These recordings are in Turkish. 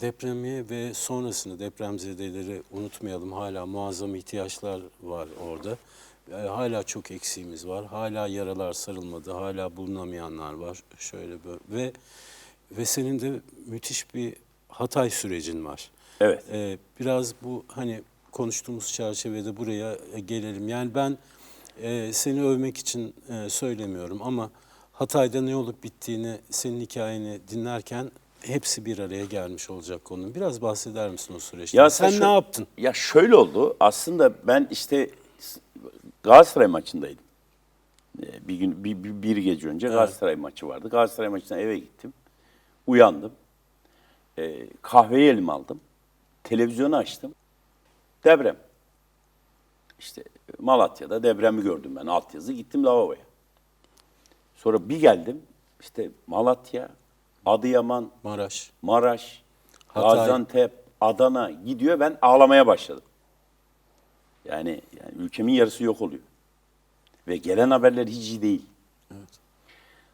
depremi ve sonrasını depremzedeleri unutmayalım. Hala muazzam ihtiyaçlar var orada. E, hala çok eksiğimiz var. Hala yaralar sarılmadı. Hala bulunamayanlar var. Şöyle böyle ve ve senin de müthiş bir Hatay sürecin var. Evet. Ee, biraz bu hani konuştuğumuz çerçevede buraya e, gelelim. Yani ben e, seni övmek için e, söylemiyorum ama Hatay'da ne olup bittiğini, senin hikayeni dinlerken hepsi bir araya gelmiş olacak konunun. Biraz bahseder misin o süreçten? Ya Sen ne yaptın? Ya şöyle oldu. Aslında ben işte Galatasaray maçındaydım. Ee, Bir gün bir, bir, bir gece önce Galatasaray maçı vardı. Galatasaray maçından eve gittim. Uyandım. Ee, kahveyi elime aldım. Televizyonu açtım. Deprem. İşte Malatya'da depremi gördüm ben altyazı. Gittim lavaboya. Sonra bir geldim. İşte Malatya, Adıyaman, Maraş. Maraş, Hatay. Gaziantep, Adana gidiyor. Ben ağlamaya başladım. Yani, yani ülkemin yarısı yok oluyor. Ve gelen haberler hiç iyi değil.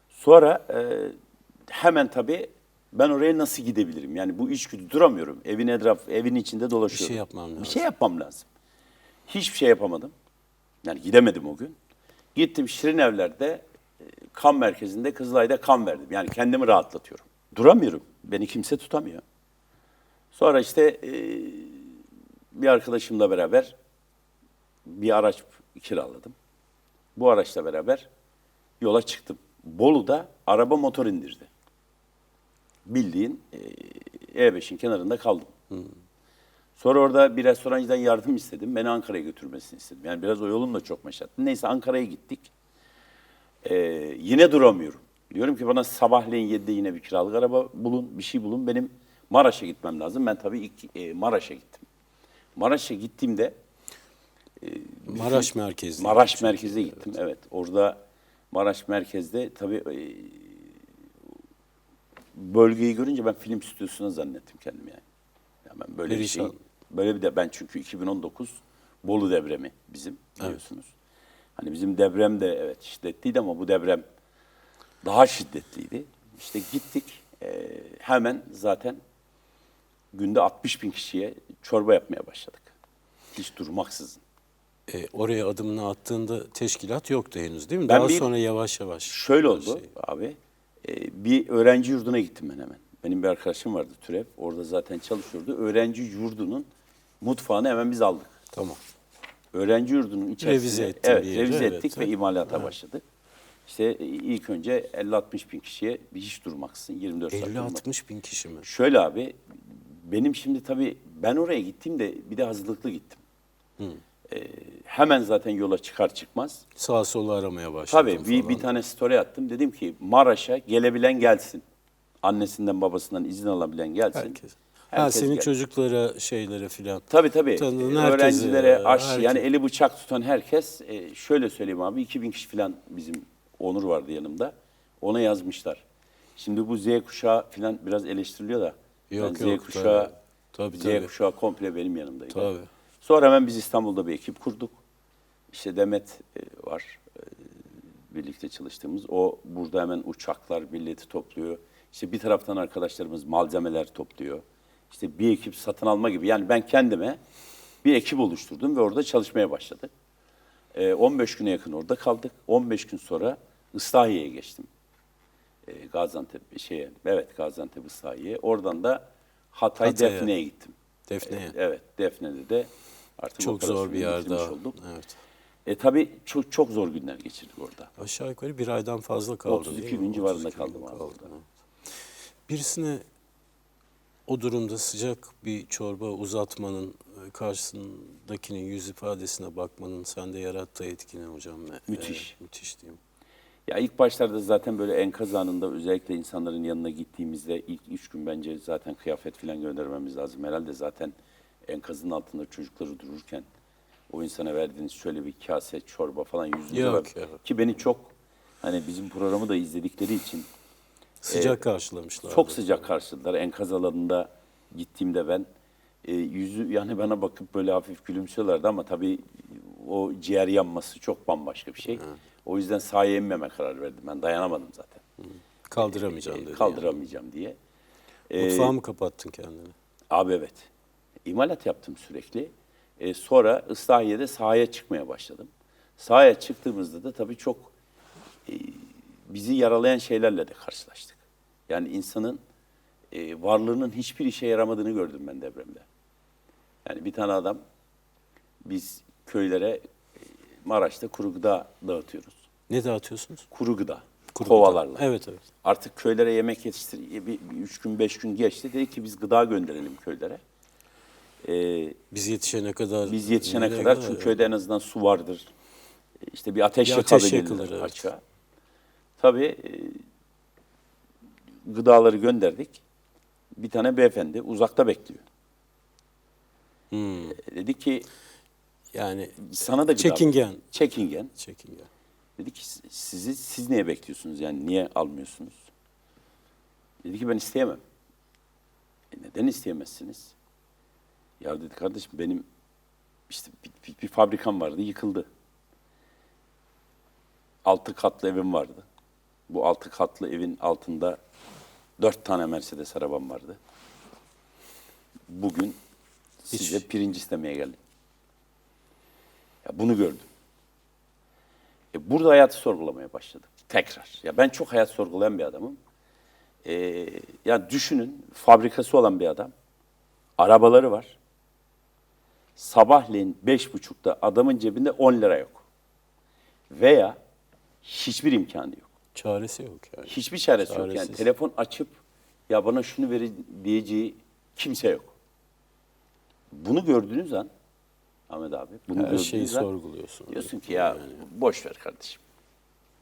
Sonra e, hemen tabii ben oraya nasıl gidebilirim? Yani bu iş gücü duramıyorum. Evin etraf, evin içinde dolaşıyorum. şey yapmam lazım. Bir şey yapmam lazım. Hiçbir şey yapamadım. Yani gidemedim o gün. Gittim Şirin Evler'de e, kan merkezinde Kızılay'da kan verdim. Yani kendimi rahatlatıyorum. Duramıyorum. Beni kimse tutamıyor. Sonra işte e, bir arkadaşımla beraber bir araç kiraladım. Bu araçla beraber yola çıktım. Bolu'da araba motor indirdi. Bildiğin e, E5'in kenarında kaldım. Sonra orada bir restorancıdan yardım istedim. Beni Ankara'ya götürmesini istedim. Yani biraz o yolum da çok meşakkatli. Neyse Ankara'ya gittik. Ee, yine duramıyorum. Diyorum ki bana sabahleyin 7'de yine bir kiralık araba bulun, bir şey bulun. Benim Maraş'a gitmem lazım. Ben tabii ilk e, Maraş'a gittim. Maraş'a gittiğimde Maraş merkezli. Maraş merkeze gittim. Evet. Orada Maraş merkezde tabii e, bölgeyi görünce ben film stüdyosuna zannettim kendimi yani. yani ben böyle bir şey, Perişan. böyle bir de ben çünkü 2019 Bolu depremi bizim biliyorsunuz. Hani bizim deprem de evet şiddetliydi ama bu deprem daha şiddetliydi. İşte gittik e, hemen zaten günde 60 bin kişiye çorba yapmaya başladık. Hiç durmaksızın. E, oraya adımını attığında teşkilat yoktu henüz değil mi? Ben Daha bir- sonra yavaş yavaş. Şöyle oldu şey. abi. e, bir öğrenci yurduna gittim ben hemen. Benim bir arkadaşım vardı Türev. Orada zaten çalışıyordu. Öğrenci yurdunun mutfağını hemen biz aldık. Tamam. Öğrenci yurdunun içerisinde Revize ettin evet, revize evet, ettik ve evet. imalata başladık. İşte ilk önce 50-60 bin kişiye bir hiç durmaksın 24 saat durmak. 50-60 bin kişi mi? Şöyle abi benim şimdi tabii ben oraya gittiğimde bir de hazırlıklı gittim. E, hemen zaten yola çıkar çıkmaz Sağa sola aramaya başladım Tabii bir, falan. bir tane story attım. Dedim ki Maraş'a gelebilen gelsin. Annesinden babasından izin alabilen gelsin. Herkes. ha, Herkes senin gel- çocuklara şeylere filan. Tabii tabii. Tanıdığın Ee, herkesi, Öğrencilere, herkes. yani eli bıçak tutan herkes e, şöyle söyleyeyim abi 2000 kişi falan bizim Onur vardı yanımda. Ona yazmışlar. Şimdi bu Z kuşağı falan biraz eleştiriliyor da. Yok, ben yok, Z kuşağı, tabii. Tabii, Z kuşağı komple benim yanımdaydı. Tabii. Sonra hemen biz İstanbul'da bir ekip kurduk. İşte Demet e, var e, birlikte çalıştığımız. O burada hemen uçaklar, billeti topluyor. İşte bir taraftan arkadaşlarımız malzemeler topluyor. İşte bir ekip satın alma gibi. Yani ben kendime bir ekip oluşturdum ve orada çalışmaya başladık. E, 15 güne yakın orada kaldık. 15 gün sonra Islahiye'ye geçtim. E, Gaziantep şeye, evet Gaziantep Islahiye. Oradan da Hatay Hatay'a. Defne'ye gittim. Defne'ye. Evet, Defne'de de artık Çok zor bir yer daha. olduk. Evet. E tabii çok çok zor günler geçirdik orada. Aşağı yukarı bir aydan fazla kaldı 32 değil mi? gün civarında 32 kaldım kaldı. orada. Birisine o durumda sıcak bir çorba uzatmanın e, karşısındakinin yüz ifadesine bakmanın sende yarattığı etki ne hocam? E, Müthiş. müthiş diyeyim. Ya ilk başlarda zaten böyle enkaz anında özellikle insanların yanına gittiğimizde ilk üç gün bence zaten kıyafet falan göndermemiz lazım. Herhalde zaten enkazın altında çocukları dururken o insana verdiğiniz şöyle bir kase çorba falan yüzünüze Yok, bak. yok. Ki beni çok hani bizim programı da izledikleri için Sıcak karşılamışlar. Çok sıcak karşıladılar. Enkaz alanında gittiğimde ben e, yüzü yani bana bakıp böyle hafif gülümsüyorlardı ama tabii o ciğer yanması çok bambaşka bir şey. O yüzden sahaya inmeme karar verdim. Ben dayanamadım zaten. Kaldıramayacağım E, dedi. kaldıramayacağım diye. Ee, Mutfağa mı kapattın kendini? Abi evet. İmalat yaptım sürekli. Ee, sonra Islahiye'de sahaya çıkmaya başladım. Sahaya çıktığımızda da tabii çok e, bizi yaralayan şeylerle de karşılaştık. Yani insanın e, varlığının hiçbir işe yaramadığını gördüm ben depremde. Yani bir tane adam biz köylere e, Maraş'ta kuru gıda dağıtıyoruz. Ne dağıtıyorsunuz? Kuru gıda. Kuru kovalarla. gıda. Evet evet. Artık köylere yemek yetiştir. Bir, bir üç gün beş gün geçti. Dedik ki biz gıda gönderelim köylere. Ee, Biz yetişene kadar. biz yetişene nereye kadar çünkü köyde en azından su vardır. İşte bir ateş Bir ateş yakılır, evet. açığa. Tabii e, gıdaları gönderdik. Bir tane beyefendi uzakta bekliyor. Hmm. Dedi ki Yani sana da Çekingen. Çekingen. çekingen. Dedi ki sizi siz niye bekliyorsunuz yani niye almıyorsunuz? Dedi ki ben isteyemem. E neden isteyemezsiniz? Ya dedi kardeşim benim işte bir, bir- bir fabrikam vardı yıkıldı. Altı katlı evim vardı. Bu altı katlı evin altında dört tane Mercedes arabam vardı. Bugün size pirinç istemeye geldim. Ya bunu gördüm. E, burada hayatı sorgulamaya başladım. Tekrar. Ya ben çok hayat sorgulayan bir adamım. E, ya düşünün fabrikası olan bir adam. Arabaları var. Sabahleyin beş buçukta adamın cebinde 10 lira yok. Veya hiçbir imkanı yok. Çaresi yok yani. Hiçbir çaresi yok. Yani Çaresiz. telefon açıp ya bana şunu verin diyeceği kimse yok. Bunu gördüğünüz an Ahmet abi, bunu Her gördüğünüz şeyi an sorguluyorsun. diyorsun ki ya boş ver kardeşim.